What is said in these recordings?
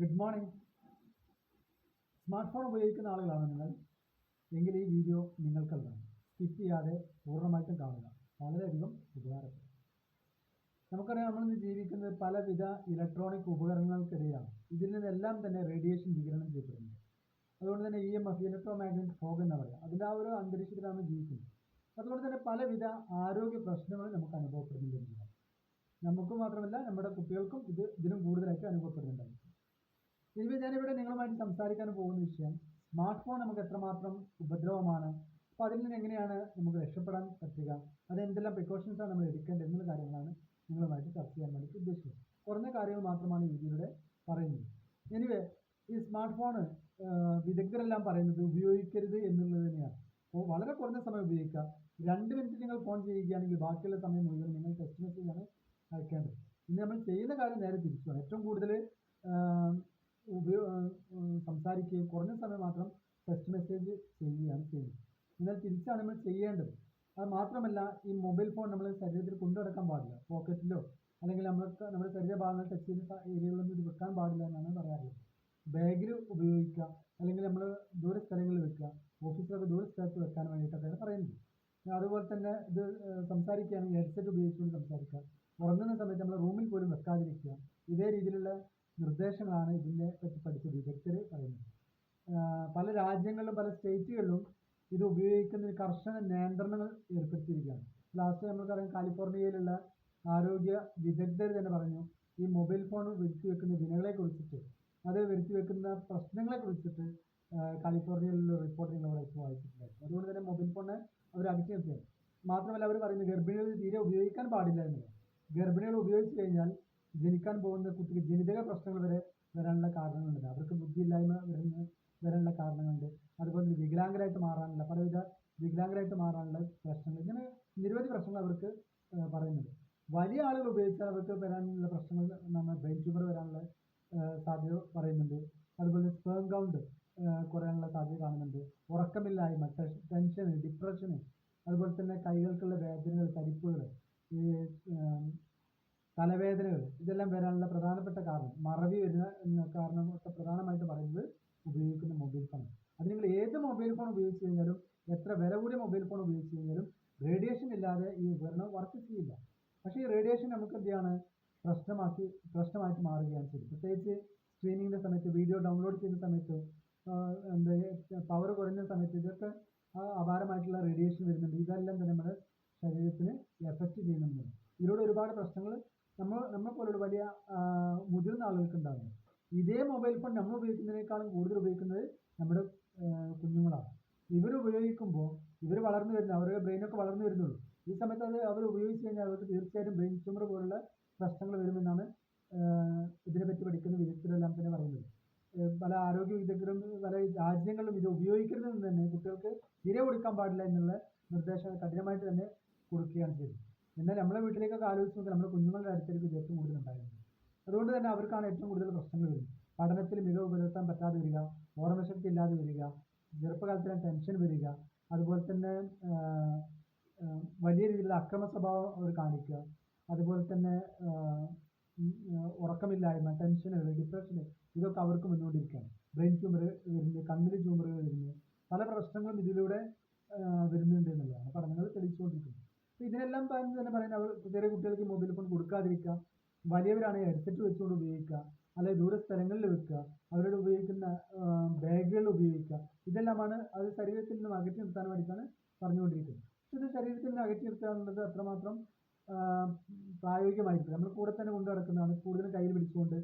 Good morning smart phone ഉപയോഗിക്കുന്ന ആളുകളാണ് നിങ്ങൾ. എങ്കിൽ ഈ വീഡിയോ നിങ്ങൾക്കുള്ളതാണ് സ്കിപ്പ് ചെയ്യാതെ പൂർണമായിട്ടും കാണുക. വളരെയധികം ഉപകാരപ്പെടും. നമുക്കറിയാം നമ്മളിന്ന് ജീവിക്കുന്നത് പലവിധ ഇലക്ട്രോണിക് ഉപകരണങ്ങൾക്കിടയിലാണ്. ഇതിൽ നിന്നെല്ലാം തന്നെ റേഡിയേഷൻ വികിരണം ചെയ്യപ്പെടുന്നു അതുകൊണ്ട് തന്നെ E M F electro magnetic fog എന്ന് പറയാം അതിന്റെ ആ ഒരു അന്തരീക്ഷത്തിലാണ് ജീവിക്കുന്നത്. അതുകൊണ്ട് തന്നെ പലവിധ ആരോഗ്യ പ്രശ്നങ്ങളും നമുക്ക് അനുഭവപ്പെടുന്നുണ്ടെന്നുള്ളതാണ് നമുക്ക് മാത്രമല്ല നമ്മുടെ കുട്ടികൾക്കും ഇത് ഇതിനും കൂടുതലായിട്ട് അനുഭവപ്പെടുന്നുണ്ടായിരിക്കും ഇനി ഞാനിവിടെ നിങ്ങളുമായിട്ട് സംസാരിക്കാൻ പോകുന്ന വിഷയം സ്മാർട്ട് ഫോൺ നമുക്ക് എത്രമാത്രം ഉപദ്രവമാണ്? അപ്പോൾ അതിൽ നിന്ന് എങ്ങനെയാണ് നമുക്ക് രക്ഷപ്പെടാൻ പറ്റുക? അത് എന്തെല്ലാം പ്രിക്കോഷൻസാണ് നമ്മൾ എടുക്കേണ്ടത് എന്നുള്ള കാര്യങ്ങളാണ് നിങ്ങളുമായിട്ട് ചർച്ച ചെയ്യാൻ വേണ്ടി ഉദ്ദേശിക്കുന്നത്. കുറഞ്ഞ കാര്യങ്ങൾ മാത്രമാണ് ഈ വീഡിയോയുടെ പറയുന്നത്. എനിവേ ഈ സ്മാർട്ട് ഫോണ് വിദഗ്ധരെല്ലാം പറയുന്നത് ഉപയോഗിക്കരുത് എന്നുള്ളത് തന്നെയാണ്. അപ്പോൾ വളരെ കുറഞ്ഞ സമയം ഉപയോഗിക്കുക. രണ്ട് മിനിറ്റ് നിങ്ങൾ ഫോൺ ചെയ്യുകയാണെങ്കിൽ ബാക്കിയുള്ള സമയം മുഴുവൻ നിങ്ങൾ ടെക്സ്റ്റ് മെസ്സേജാണ് അയക്കേണ്ടത്. ഇന്ന് നമ്മൾ ചെയ്യുന്ന കാര്യം നേരെ തിരിച്ചു ഏറ്റവും കൂടുതൽ സംസാരിക്കുകയും കുറഞ്ഞ സമയം മാത്രം ടെക്സ്റ്റ് മെസ്സേജ് ചെയ്യുകയാണ് ചെയ്യുന്നത്. എന്നാൽ തിരിച്ചാണ് നമ്മൾ ചെയ്യേണ്ടത്. അത് മാത്രമല്ല ഈ മൊബൈൽ ഫോൺ നമ്മൾ ശരീരത്തിൽ കൊണ്ടുനടക്കാൻ പാടില്ല. പോക്കറ്റിലോ അല്ലെങ്കിൽ നമ്മൾക്ക് നമ്മുടെ ശരീരഭാഗങ്ങൾ ടച്ച് ചെയ്യുന്ന ഏരിയകളൊന്നും ഇത് വെക്കാൻ പാടില്ല എന്നാണ് പറയാറുള്ളത്. ബാഗിൽ ഉപയോഗിക്കുക അല്ലെങ്കിൽ നമ്മൾ ദൂര സ്ഥലങ്ങളിൽ വെക്കുക ഓഫീസിലൊക്കെ ദൂര സ്ഥലത്ത് വെക്കാൻ വേണ്ടിയിട്ടൊക്കെയാണ് പറയുന്നത്. അതുപോലെ തന്നെ ഇത് സംസാരിക്കുകയാണെങ്കിൽ ഹെഡ്സെറ്റ് ഉപയോഗിച്ചുകൊണ്ട് സംസാരിക്കുക. ഉറങ്ങുന്ന സമയത്ത് നമ്മൾ റൂമിൽ പോലും വെക്കാതിരിക്കുക. ഇതേ രീതിയിലുള്ള നിർദ്ദേശങ്ങളാണ് ഇതിനെ പറ്റി പഠിച്ച വിദഗ്ധർ പറയുന്നത്. പല രാജ്യങ്ങളിലും പല സ്റ്റേറ്റുകളിലും ഇത് ഉപയോഗിക്കുന്നതിന് കർശന നിയന്ത്രണങ്ങൾ ഏർപ്പെടുത്തിയിരിക്കുകയാണ്. ലാസ്റ്റ് നമുക്കറിയാം കാലിഫോർണിയയിലുള്ള ആരോഗ്യ വിദഗ്ധർ തന്നെ പറഞ്ഞു ഈ മൊബൈൽ ഫോൺ വരുത്തി വെക്കുന്ന വിനകളെ കുറിച്ചിട്ട് അത് വരുത്തി വെക്കുന്ന പ്രശ്നങ്ങളെ കുറിച്ചിട്ട് കാലിഫോർണിയയിലുള്ള റിപ്പോർട്ട് നിങ്ങൾ അവിടെ വായിച്ചിട്ടുണ്ടായിരുന്നു. അതുകൊണ്ട് തന്നെ മൊബൈൽ ഫോണിനെ അവർ അടിച്ചു നിർത്തിയാണ് മാത്രമല്ല അവർ പറയുന്നത് ഗർഭിണികൾ തീരെ ഉപയോഗിക്കാൻ പാടില്ല എന്നുള്ളത് ഗർഭിണികൾ ഉപയോഗിച്ച് കഴിഞ്ഞാൽ ജനിക്കാൻ പോകുന്ന കുട്ടിക്ക് ജനിതക പ്രശ്നങ്ങൾ വരെ വരാനുള്ള കാരണങ്ങളുണ്ട്. അവർക്ക് ബുദ്ധിയില്ലായ്മ വരുന്ന വരാനുള്ള കാരണങ്ങളുണ്ട്. അതുപോലെ തന്നെ വികലാംഗരായിട്ട് മാറാനുള്ള പലവിധ വികലാംഗരായിട്ട് മാറാനുള്ള പ്രശ്നങ്ങൾ ഇങ്ങനെ നിരവധി പ്രശ്നങ്ങൾ അവർക്ക് പറയുന്നുണ്ട്. വലിയ ആളുകൾ ഉപയോഗിച്ചാൽ അവർക്ക് വരാനുള്ള പ്രശ്നങ്ങൾ നമ്മൾ ബ്രെയിൻ ട്യൂമർ വരാനുള്ള സാധ്യത പറയുന്നുണ്ട്. അതുപോലെ സ്പേം കൗണ്ട് കുറയാനുള്ള സാധ്യത കാണുന്നുണ്ട്. ഉറക്കമില്ലായ്മ ടെൻഷന് ഡിപ്രഷന് അതുപോലെ തന്നെ കൈകൾക്കുള്ള വേദനകൾ തരിപ്പുകൾ ഈ തലവേദനകൾ ഇതെല്ലാം വരാനുള്ള പ്രധാനപ്പെട്ട കാരണം മറവി വരുന്ന കാരണം പ്രധാനമായിട്ട് പറയുന്നത് ഉപയോഗിക്കുന്ന മൊബൈൽ ഫോൺ അത് നിങ്ങൾ ഏത് മൊബൈൽ ഫോൺ ഉപയോഗിച്ച് കഴിഞ്ഞാലും എത്ര വില കൂടിയ മൊബൈൽ ഫോൺ ഉപയോഗിച്ച് കഴിഞ്ഞാലും റേഡിയേഷൻ ഇല്ലാതെ ഈ ഉപകരണം വർക്ക് ചെയ്യില്ല. പക്ഷേ ഈ റേഡിയേഷൻ നമുക്ക് എന്താണ് പ്രശ്നമാക്കി പ്രശ്നമായിട്ട് മാറുകയാണ് ചെയ്തത് പ്രത്യേകിച്ച് സ്ട്രീമിങ്ങിന്റെ സമയത്ത് വീഡിയോ ഡൗൺലോഡ് ചെയ്യുന്ന സമയത്ത് എന്താ പവർ കുറഞ്ഞ സമയത്ത് ഇതൊക്കെ അപാരമായിട്ടുള്ള റേഡിയേഷൻ വരുന്നുണ്ട്. ഇതെല്ലാം തന്നെ നമ്മുടെ ശരീരത്തിന് എഫക്റ്റ് ചെയ്യുന്നുണ്ട്. ഇതിലൂടെ ഒരുപാട് പ്രശ്നങ്ങൾ നമ്മൾ നമ്മളെ പോലുള്ള വലിയ മുതിർന്ന ആളുകൾക്ക് ഉണ്ടാകുന്നു ഇതേ മൊബൈൽ ഫോൺ നമ്മൾ ഉപയോഗിക്കുന്നതിനേക്കാളും കൂടുതൽ ഉപയോഗിക്കുന്നത് നമ്മുടെ കുഞ്ഞുങ്ങളാണ്. ഇവർ ഉപയോഗിക്കുമ്പോൾ ഇവർ വളർന്നു വരുന്ന അവരുടെ ബ്രെയിനൊക്കെ വളർന്നു വരുന്നുള്ളൂ. ഈ സമയത്ത് അത് അവർ ഉപയോഗിച്ച് കഴിഞ്ഞാൽ അവർക്ക് തീർച്ചയായിട്ടും ബ്രെയിൻ ട്യൂമർ പോലുള്ള പ്രശ്നങ്ങൾ വരുമെന്നാണ് ഇതിനെപ്പറ്റി പഠിക്കുന്ന വിദഗ്ധരെല്ലാം തന്നെ പറയുന്നത്. പല ആരോഗ്യ വിദഗ്ധരും പല രാജ്യങ്ങളിലും ഇത് ഉപയോഗിക്കരുതെന്ന് തന്നെ കുട്ടികൾക്ക് തീരെ കൊടുക്കാൻ പാടില്ല എന്നുള്ള നിർദ്ദേശം കഠിനമായിട്ട് തന്നെ കൊടുക്കുകയാണ് ചെയ്തത് എന്നാൽ നമ്മുടെ വീട്ടിലേക്കൊക്കെ ആലോചിച്ച് നോക്കി നമ്മുടെ കുഞ്ഞുങ്ങളുടെ അടുത്തേക്ക് കൂടുതൽ ഉണ്ടായിരുന്നു അതുകൊണ്ട് തന്നെ അവർക്കാണ് ഏറ്റവും കൂടുതൽ പ്രശ്നങ്ങൾ വരുന്നത്. പഠനത്തിൽ മികവ് പുലർത്താൻ പറ്റാതെ വരിക ഓർമ്മശക്തി ഇല്ലാതെ വരിക ചെറുപ്പകാലത്തിന് ടെൻഷൻ വരിക അതുപോലെ തന്നെ വലിയ രീതിയിലുള്ള അക്രമ സ്വഭാവം അവർ കാണിക്കുക അതുപോലെ തന്നെ ഉറക്കമില്ലായ്മ ടെൻഷനുകൾ ഡിപ്രഷന് ഇതൊക്കെ അവർക്ക് മുന്നോട്ടിരിക്കുകയാണ് ബ്രെയിൻ ട്യൂമർ വരുന്നത് കണ്ണിൽ ട്യൂമറുകൾ വരുന്നത് പല പ്രശ്നങ്ങളും ഇതിലൂടെ വരുന്നുണ്ട് എന്നുള്ളതാണ്. പഠനങ്ങൾ തെളിയിച്ചുകൊണ്ടിരിക്കുന്നത് ഇതിനെല്ലാം തന്നെ പറയുന്നത് അവർ ചെറിയ കുട്ടികൾക്ക് മൊബൈൽ ഫോൺ കൊടുക്കാതിരിക്കുക. വലിയവരാണെങ്കിൽ ഹെഡ്സെറ്റ് വെച്ചുകൊണ്ട് ഉപയോഗിക്കുക. അല്ലെങ്കിൽ ദൂര സ്ഥലങ്ങളിൽ വെക്കുക. അവരോട് ഉപയോഗിക്കുന്ന ബാഗുകൾ ഉപയോഗിക്കുക. ഇതെല്ലാമാണ് അത് ശരീരത്തിൽ നിന്ന് അകറ്റി നിർത്താൻ വേണ്ടിയിട്ടാണ് പറഞ്ഞുകൊണ്ടിരിക്കുന്നത്. പക്ഷെ ഇത് ശരീരത്തിൽ നിന്ന് അകറ്റി നിർത്തുക എന്നുള്ളത് അത്രമാത്രം പ്രായോഗികമായിരിക്കും നമ്മൾ കൂടെ തന്നെ കൊണ്ടു നടക്കുന്നതാണ്. കൂടുതലും കയ്യിൽ പിടിച്ചുകൊണ്ട്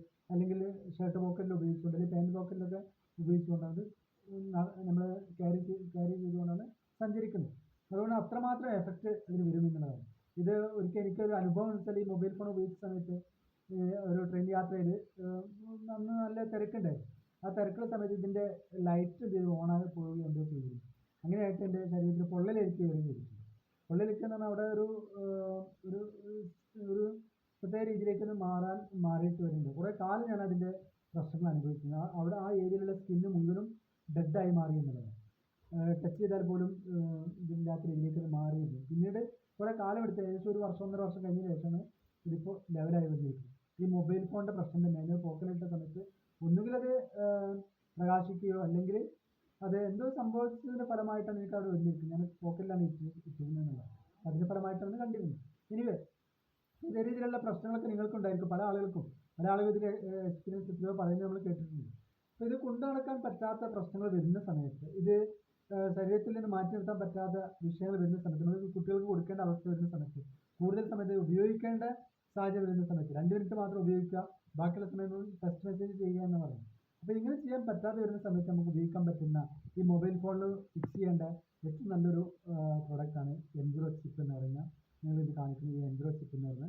അതുകൊണ്ട് അത്രമാത്രം എഫക്റ്റ് ഇതിന് വരുമെന്നുള്ളതാണ് ഇത് ഒരിക്കൽ എനിക്കൊരു അനുഭവം വെച്ചാൽ ഈ മൊബൈൽ ഫോൺ ഉപയോഗിച്ച സമയത്ത് ഒരു ട്രെയിൻ യാത്രയിൽ അന്ന് നല്ല തിരക്കുണ്ടായിരുന്നു. ആ തിരക്കുള്ള സമയത്ത് ഇതിന്റെ ലൈറ്റ് ഇത് ഓണാകെ പോവുക എന്തോ ചെയ്തിരുന്നു അങ്ങനെയായിട്ട് എന്റെ ശരീരത്തിൽ പൊള്ളലേൽക്ക് വരികയും പൊള്ളലേക്കെന്ന് എന്ന് പറഞ്ഞാൽ അവിടെ ഒരു ഒരു ഒരു പ്രത്യേക രീതിയിലേക്ക് മാറാൻ മാറിയിട്ട് വരുന്നുണ്ട്. കുറേ കാലം ഞാൻ അതിന്റെ പ്രശ്നങ്ങൾ അനുഭവിക്കുന്നത് അവിടെ ആ ഏരിയയിലുള്ള സ്കിന്ന് മുഴുവനും ഡെഡായി മാറി എന്നുള്ളതാണ്. ടച്ച് ചെയ്താൽ പോലും ഇതില്ലാത്ത രീതിയിലേക്ക് മാറിയിരുന്നു പിന്നീട് കുറേ കാലം എടുത്ത് ഏകദേശം ഒരു വർഷം ഒന്നര വർഷം കഴിഞ്ഞ ശേഷമാണ് ഇതിപ്പോൾ ലെവലായി വന്നിരിക്കുന്നത്. ഈ മൊബൈൽ ഫോണിന്റെ പ്രശ്നം തന്നെ അതിന് പോക്കലിട്ട സമയത്ത് ഒന്നുകിൽ അത് പ്രകാശിക്കുകയോ അല്ലെങ്കിൽ അത് എന്തോ സംഭവിച്ചതിന്റെ ഫലമായിട്ടാണ് എനിക്ക് അവിടെ വന്നിരിക്കുന്നത്. ഞാൻ പോക്കറ്റിലാണ് ഇട്ടി ഇട്ടിരുന്നതെന്നുള്ളത് അതിന്റെ ഫലമായിട്ടാണ് കണ്ടിരുന്നത്. എനിവേ ഇതേ രീതിയിലുള്ള പ്രശ്നങ്ങളൊക്കെ നിങ്ങൾക്കുണ്ടായിരിക്കും പല ആളുകൾക്കും. പല ആളുകൾ ഇതിൽ എക്സ്പീരിയൻസ് എത്രയോ പറയുന്നത് നമ്മൾ കേട്ടിട്ടുണ്ട്. അപ്പോൾ ഇത് കൊണ്ടു നടക്കാൻ പറ്റാത്ത പ്രശ്നങ്ങൾ വരുന്ന സമയത്ത് ഇത് ശരീരത്തിൽ നിന്ന് മാറ്റി നിർത്താൻ പറ്റാത്ത വിഷയങ്ങൾ വരുന്ന സമയത്ത് നമുക്ക് കുട്ടികൾക്ക് കൊടുക്കേണ്ട അവസ്ഥ വരുന്ന സമയത്ത് കൂടുതൽ സമയത്ത് ഉപയോഗിക്കേണ്ട സാഹചര്യം വരുന്ന സമയത്ത് രണ്ട് മിനിറ്റ് മാത്രം ഉപയോഗിക്കുക ബാക്കിയുള്ള സമയം ടെക്സ്റ്റ് മെസ്സേജ് ചെയ്യുക എന്ന് പറയുന്നത്. അപ്പോൾ ഇങ്ങനെ ചെയ്യാൻ പറ്റാതെ വരുന്ന സമയത്ത് നമുക്ക് ഉപയോഗിക്കാൻ പറ്റുന്ന ഈ മൊബൈൽ ഫോണിൽ ഫിക്സ് ചെയ്യേണ്ട ഏറ്റവും നല്ലൊരു പ്രോഡക്റ്റാണ് എൻഗ്രോ ചിപ്പ് എന്ന് പറയുന്ന നിങ്ങൾ ഇത് കാണിക്കുന്ന ഈ എൻഗ്രോ ചിപ്പ് എന്ന് പറയുന്ന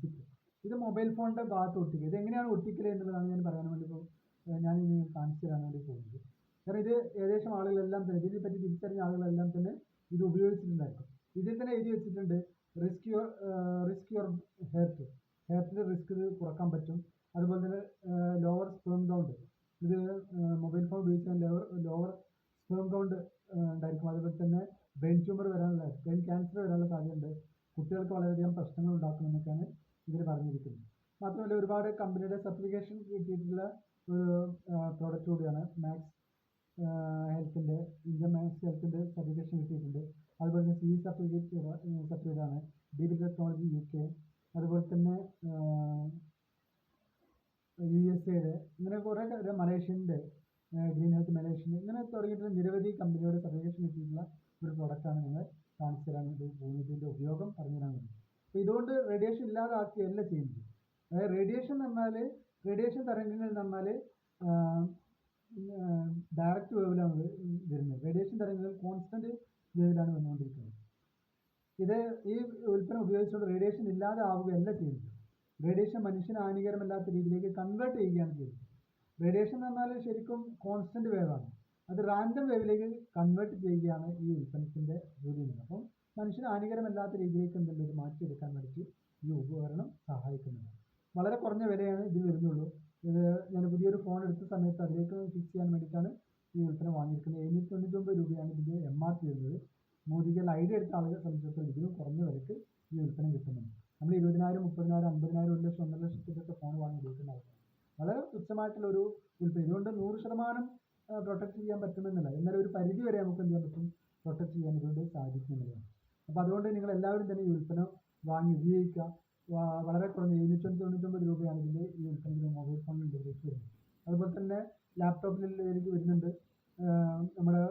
ചിപ്പ് ഇത് മൊബൈൽ ഫോണിന്റെ ഭാഗത്ത് ഒട്ടിക്കുക. ഇത് എങ്ങനെയാണ് ഒട്ടിക്കൽ എന്നുള്ളതാണ് ഞാൻ പറയാൻ വേണ്ടി ഇപ്പോൾ ഞാൻ കാണിച്ചു തരാൻ വേണ്ടി പോകുന്നത്. കാരണം ഇത് ഏകദേശം ആളുകളെല്ലാം തന്നെ ഇതിനെ പറ്റി തിരിച്ചറിഞ്ഞ ആളുകളെല്ലാം തന്നെ ഇത് ഉപയോഗിച്ചിട്ടുണ്ടായിരിക്കും. ഇതിൽ തന്നെ എഴുതി വെച്ചിട്ടുണ്ട് risk your risk your health ഹെൽത്തിന്റെ റിസ്ക് ഇത് കുറയ്ക്കാൻ പറ്റും. അതുപോലെ തന്നെ ലോവർ സ്പേം കൗണ്ട് ഇത് മൊബൈൽ ഫോൺ ഉപയോഗിച്ചാൽ ലോവർ ലോവർ സ്പേം കൗണ്ട് ഉണ്ടായിരിക്കും. അതുപോലെ തന്നെ ബ്രെയിൻ ട്യൂമർ വരാനുള്ള ബ്രെയിൻ ക്യാൻസർ വരാനുള്ള സാധ്യതയുണ്ട്. കുട്ടികൾക്ക് വളരെയധികം പ്രശ്നങ്ങൾ ഉണ്ടാക്കുമെന്നൊക്കെയാണ് ഇതിൽ പറഞ്ഞിരിക്കുന്നത്. മാത്രമല്ല ഒരുപാട് കമ്പനിയുടെ സർട്ടിഫിക്കേഷൻ കിട്ടിയിട്ടുള്ള ഒരു പ്രോഡക്റ്റ് കൂടിയാണ് മാക്സ് ഹെൽത്തിന്റെ ഇന്ത്യൻ മാക്സ് ഹെൽത്തിന്റെ സർട്ടിഫിക്കേഷൻ കിട്ടിയിട്ടുണ്ട്. അതുപോലെ തന്നെ സി സർട്ടിഫിക്കറ്റ് സർട്ടിഫിക്കറ്റ് ആണ് ഡി ടെക്നോളജി യു കെ. അതുപോലെ തന്നെ യു എസ് എയുടെ ഇങ്ങനെ കുറേ മലേഷ്യന്റെ ഗ്രീൻ ഹെൽത്ത് മലേഷ്യൻ ഇങ്ങനെ തുടങ്ങിയിട്ടുള്ള നിരവധി കമ്പനിയുടെ സർട്ടിഫിക്കേഷൻ കിട്ടിയിട്ടുള്ള ഒരു പ്രൊഡക്റ്റാണ് ഞങ്ങൾ കാണിച്ചു തരാൻ പോകുന്നത് ഉപയോഗം പറഞ്ഞു തരാൻ വേണ്ടി. അപ്പോൾ ഇതുകൊണ്ട് റേഡിയേഷൻ ഇല്ലാതാക്കുകയല്ല ചെയ്യുന്നത്. അതായത് റേഡിയേഷൻ എന്ന് പറഞ്ഞാൽ റേഡിയേഷൻ തരംഗങ്ങൾ എന്ന് പറഞ്ഞാൽ ഡയറക്റ്റ് വേവിലാണ് വരുന്നത്. റേഡിയേഷൻ തരംഗങ്ങൾ കോൺസ്റ്റന്റ് വേവിലാണ് വന്നുകൊണ്ടിരിക്കുന്നത്. ഇത് ഈ ഉൽപ്പന്നം ഉപയോഗിച്ചുകൊണ്ട് റേഡിയേഷൻ ഇല്ലാതെ ആവുകയല്ല ചെയ്യുന്നത്. റേഡിയേഷൻ മനുഷ്യന് ഹാനികരമല്ലാത്ത രീതിയിലേക്ക് കൺവേർട്ട് ചെയ്യുകയാണ് ചെയ്യുന്നത്. റേഡിയേഷൻ എന്ന് പറഞ്ഞാൽ ശരിക്കും കോൺസ്റ്റന്റ് വേവാണ് അത് റാൻഡം വേവിലേക്ക് കൺവേർട്ട് ചെയ്യുകയാണ് ഈ ഉൽപ്പന്നത്തിന്റെ ജോലി അപ്പം മനുഷ്യന് ഹാനികരമല്ലാത്ത രീതിയിലേക്ക് എന്തെങ്കിലും മാറ്റിയെടുക്കാൻ വേണ്ടിയിട്ട് ഈ ഉപകരണം സഹായിക്കുന്നുണ്ട്. വളരെ കുറഞ്ഞ വിലയാണ് ഇതിൽ വരുന്നുള്ളൂ. ഇത് ഞാൻ പുതിയൊരു ഫോൺ എടുത്ത സമയത്ത് അതിലേക്ക് ഫിക്സ് ചെയ്യാൻ വേണ്ടിയിട്ടാണ് ഈ ഉൽപ്പന്നം വാങ്ങിയിരിക്കുന്നത്. എഴുന്നൂറ്റി തൊണ്ണൂറ്റി ഒമ്പത് രൂപയാണ് ഇതിന്റെ എം ആർ പി വരുന്നത്. മോദികൾ ഐഡിയ എടുത്ത ആളുകളെ സംബന്ധിച്ചിടത്തോളം ഇതിലും കുറഞ്ഞ വിലക്ക് ഈ ഉൽപ്പന്നം കിട്ടുന്നുണ്ട്. നമ്മൾ ഇരുപതിനായിരം മുപ്പതിനായിരം അമ്പതിനായിരം ഒരു ലക്ഷം ഒന്നര ലക്ഷത്തിന്റെയൊക്കെ ഫോൺ വാങ്ങി ഉപയോഗിക്കുന്ന ആൾക്കാർ വളരെ തുച്ഛമായിട്ടുള്ള ഒരു ഉൽപ്പന്നം. ഇതുകൊണ്ട് നൂറ് ശതമാനം പ്രൊട്ടക്ട് ചെയ്യാൻ പറ്റുമെന്നില്ല. എന്നാലും ഒരു പരിധി വരെ നമുക്ക് എന്ത് ചെയ്യാൻ പറ്റും? പ്രൊട്ടക്ട് ചെയ്യാൻ ഇതുകൊണ്ട് സാധിക്കുന്നതാണ് അപ്പോൾ അതുകൊണ്ട് നിങ്ങൾ എല്ലാവരും തന്നെ ഈ ഉൽപ്പന്നം വാങ്ങി ഉപയോഗിക്കുക. വളരെ കുറഞ്ഞ എഴുന്നൂറ്റി തൊണ്ണൂറ്റൊമ്പത് രൂപയാണ് ഇതിന്റെ ഈ ഉൽപ്പന്നത്തിന് മൊബൈൽ ഫോണിൽ ഇതിലേക്ക് വരുന്നത്. അതുപോലെ തന്നെ ലാപ്ടോപ്പിൽ ഇതിലേക്ക് വരുന്നുണ്ട്. നമ്മുടെ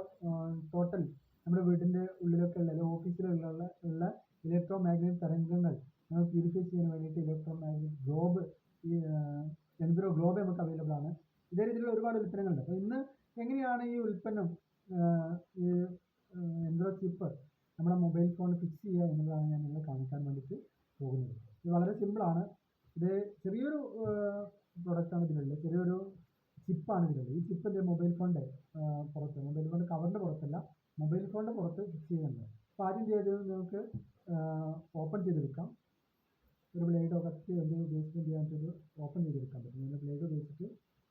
ടോട്ടൽ നമ്മുടെ വീടിന്റെ ഉള്ളിലൊക്കെ ഉള്ള അല്ലെങ്കിൽ ഓഫീസിലുള്ള ഉള്ള ഇലക്ട്രോ മാഗ്നറ്റിക് തരംഗങ്ങൾ നമുക്ക് പ്യൂരിഫൈ ചെയ്യാൻ വേണ്ടിയിട്ട് ഇലക്ട്രോ മാഗ്നറ്റിക് ഗ്ലോബ് ഈ ഗ്ലോബ് നമുക്ക് അവൈലബിൾ ആണ്. ഇതേ രീതിയിലുള്ള ഒരുപാട് ഉൽപ്പന്നങ്ങളുണ്ട്. അപ്പോൾ ഇന്ന് എങ്ങനെയാണ് ഈ ഉൽപ്പന്നം ഈ എൻഗ്രോ ചിപ്പ് നമ്മുടെ മൊബൈൽ ഫോൺ ഫിക്സ് ചെയ്യുക എന്നുള്ളതാണ് ഞാൻ നിങ്ങളെ കാണിക്കാൻ വേണ്ടിയിട്ട് പോകുന്നത്. ഇത് വളരെ സിമ്പിളാണ്. ഇത് ചെറിയൊരു പ്രൊഡക്റ്റാണ് ഇതിലുള്ളത്. ചെറിയൊരു ചിപ്പാണ് ഇതിലുള്ളത്. ഈ ചിപ്പ് എന്റെ മൊബൈൽ ഫോണിന്റെ പുറത്ത്. മൊബൈൽ ഫോണിന്റെ കവറിന്റെ പുറത്തല്ല മൊബൈൽ ഫോണിന്റെ പുറത്ത് ഫിക്സ് ചെയ്യുന്നുണ്ട് അപ്പോൾ ആദ്യം ചെയ്ത് നമുക്ക് ഓപ്പൺ ചെയ്തെടുക്കാം. ഒരു ബ്ലേഡോ കത്തി എന്തെങ്കിലും ഉപയോഗിച്ചിട്ട് ചെയ്യാൻ ഓപ്പൺ ചെയ്തെടുക്കാൻ പറ്റും. ബ്ലേഡ് ഉപയോഗിച്ചിട്ട്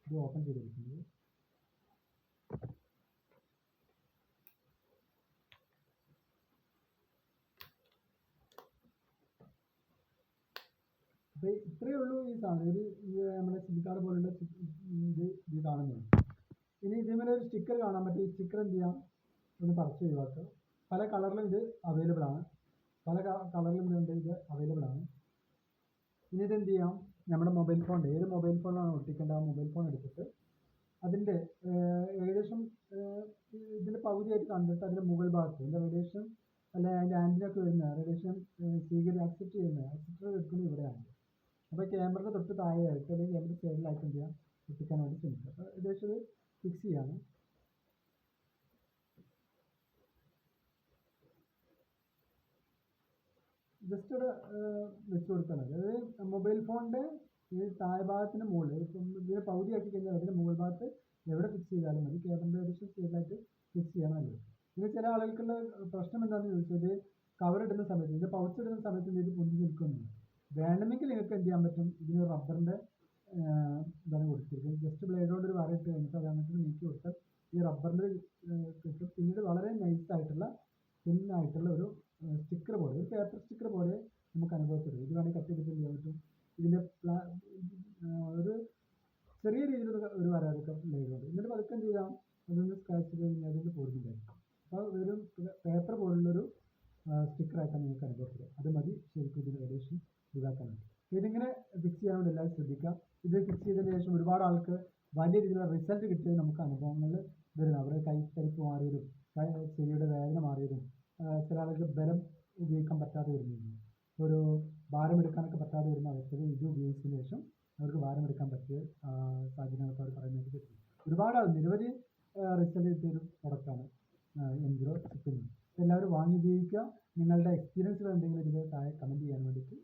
ഇത് ഓപ്പൺ ചെയ്തെടുക്കുന്നത്. ഇത്രയേ ഉള്ളൂ ഈ സാധനം. ഒരു നമ്മുടെ സിം കാർഡ് പോലുള്ള ഇത് ഇത് ഇനി ഇതേപോലെ ഒരു സ്റ്റിക്കർ കാണാൻ പറ്റും. ഈ സ്റ്റിക്കർ എന്ത് ചെയ്യാം? ഒന്ന് പറിച്ച് ഒഴിവാക്കുക. പല കളറിലും ഇത് അവൈലബിൾ ആണ്. പല കളറിലും ഇതുണ്ട്. ഇത് അവൈലബിൾ ആണ്. ഇനി ഇതെന്ത് ചെയ്യാം? നമ്മുടെ മൊബൈൽ ഫോൺ ഏത് മൊബൈൽ ഫോണിലാണ് ഒട്ടിക്കേണ്ടത്? ആ മൊബൈൽ ഫോൺ എടുത്തിട്ട് അതിന്റെ ഏകദേശം ഇതിന്റെ പകുതിയായിട്ട് കണ്ടിട്ട് അതിന്റെ മുകൾ ഭാഗത്ത് ഇതിന്റെ റേഡിയേഷൻ അല്ലെ അതിന്റെ ആന്റിനൊക്കെ വരുന്ന റേഡിയേഷൻ സ്വീകരി അക്സെപ്റ്റ് ചെയ്യുന്ന അക്സെപ്റ്റർ എടുക്കുന്നത് ഇവിടെയാണ്. അപ്പോൾ ക്യാമറയുടെ തൊട്ട് താഴെയായിട്ട് അല്ലെങ്കിൽ ക്യാമറ സൈഡിലായിട്ട് എന്ത് ചെയ്യാം? ഒട്ടിക്കാൻ വേണ്ടി ശ്രമിക്കുക. അപ്പോൾ ഏകദേശം ഫിക്സ് ചെയ്യാണ്. ജസ്റ്റ് ഇവിടെ വെച്ച് കൊടുത്താൽ മതി. അതായത് മൊബൈൽ ഫോണിന്റെ ഈ താഴ്ഭാഗത്തിന്റെ മുകളിൽ ഇപ്പം ഇതിനെ പകുതിയാക്കി കഴിഞ്ഞാൽ അതിന്റെ മുകൾ ഭാഗത്ത് എവിടെ ഫിക്സ് ചെയ്താലും മതി. കേബിളിന്റെ ഏകദേശം സൈഡിലായിട്ട് ഫിക്സ് ചെയ്യണം നല്ലത് പിന്നെ ചില ആളുകൾക്കുള്ള പ്രശ്നം എന്താണെന്ന് ചോദിച്ചാൽ കവർ ഇടുന്ന സമയത്ത് ഇതിന്റെ പൗച്ച് ഇടുന്ന സമയത്ത് ഇത് പൊന്തി നിൽക്കുന്നുണ്ട്. വേണമെങ്കിൽ നിങ്ങൾക്ക് എന്ത് ചെയ്യാൻ പറ്റും? ഇതിന് റബ്ബറിന്റെ ഇതാണ് കൊടുത്തിരിക്കുന്നത്. ജസ്റ്റ് ബ്ലേഡോട് ഒരു വരയിട്ട് കഴിഞ്ഞിട്ട് അത് നീക്കി കൊടുത്താൽ ഈ റബ്ബറിന്റെ കിട്ടും. പിന്നീട് വളരെ നൈസ് ആയിട്ടുള്ള തിൻ ആയിട്ടുള്ള ഒരു സ്റ്റിക്കർ പോലെ ഒരു പേപ്പർ സ്റ്റിക്കർ പോലെ നമുക്ക് അനുഭവപ്പെടും. ഇത് വേണമെങ്കിൽ കട്ട് ചെയ്തിട്ട് ചെയ്യാൻ പറ്റും? ഇതിന്റെ ഒരു ചെറിയ രീതിയിൽ ഒരു വരാതൊക്കെ ലൈവുണ്ട് എന്നിട്ട് പതുക്കെ എന്ത് ചെയ്യാം? അതൊന്ന് സ്ക്രാച്ച് ചെയ്ത് കഴിഞ്ഞാൽ അതിൽ പോകുന്നുണ്ടായിരിക്കും അപ്പോൾ ഒരു പേപ്പർ പോലുള്ളൊരു സ്റ്റിക്കറായിട്ടാണ് നിങ്ങൾക്ക് അനുഭവപ്പെടുക. അത് മതി. ശരിക്കും ഇതിന്റെ റേഡിയേഷൻ ഒഴിവാക്കാൻ വേണ്ടി ഇതിങ്ങനെ ഫിക്സ് ചെയ്യാൻ വേണ്ടി എല്ലാവരും ശ്രദ്ധിക്കുക. ഇത് ഫിക്സ് ചെയ്തതിന് ശേഷം ഒരുപാട് ആൾക്ക് വലിയ രീതിയിലുള്ള റിസൾട്ട് കിട്ടിയത് നമുക്ക് അനുഭവങ്ങളിൽ വരുന്നത് അവരുടെ കൈ തരിപ്പ് മാറിയതും ചെവിയുടെ വേദന മാറിയതും ചില ആളുകൾക്ക് ബലം ഉപയോഗിക്കാൻ പറ്റാതെ വരുന്നുണ്ട് ഒരു ഭാരം എടുക്കാനൊക്കെ പറ്റാതെ വരുന്ന അവസ്ഥയിൽ ഇത് ഉപയോഗിച്ചതിന് ശേഷം അവർക്ക് ഭാരം എടുക്കാൻ പറ്റിയ സാധ്യതകളൊക്കെ അവർ പറയുന്നത് പറ്റും ഒരുപാട് നിരവധി റിസൾട്ട് കിട്ടിയൊരു പ്രൊഡക്റ്റാണ് എൻജിഒ ചിപ്പിന് എല്ലാവരും വാങ്ങി ഉപയോഗിക്കുക. നിങ്ങളുടെ എക്സ്പീരിയൻസുകൾ എന്തെങ്കിലും ഇതിൽ താഴെ കമന്റ് ചെയ്യാൻ വേണ്ടിയിട്ട്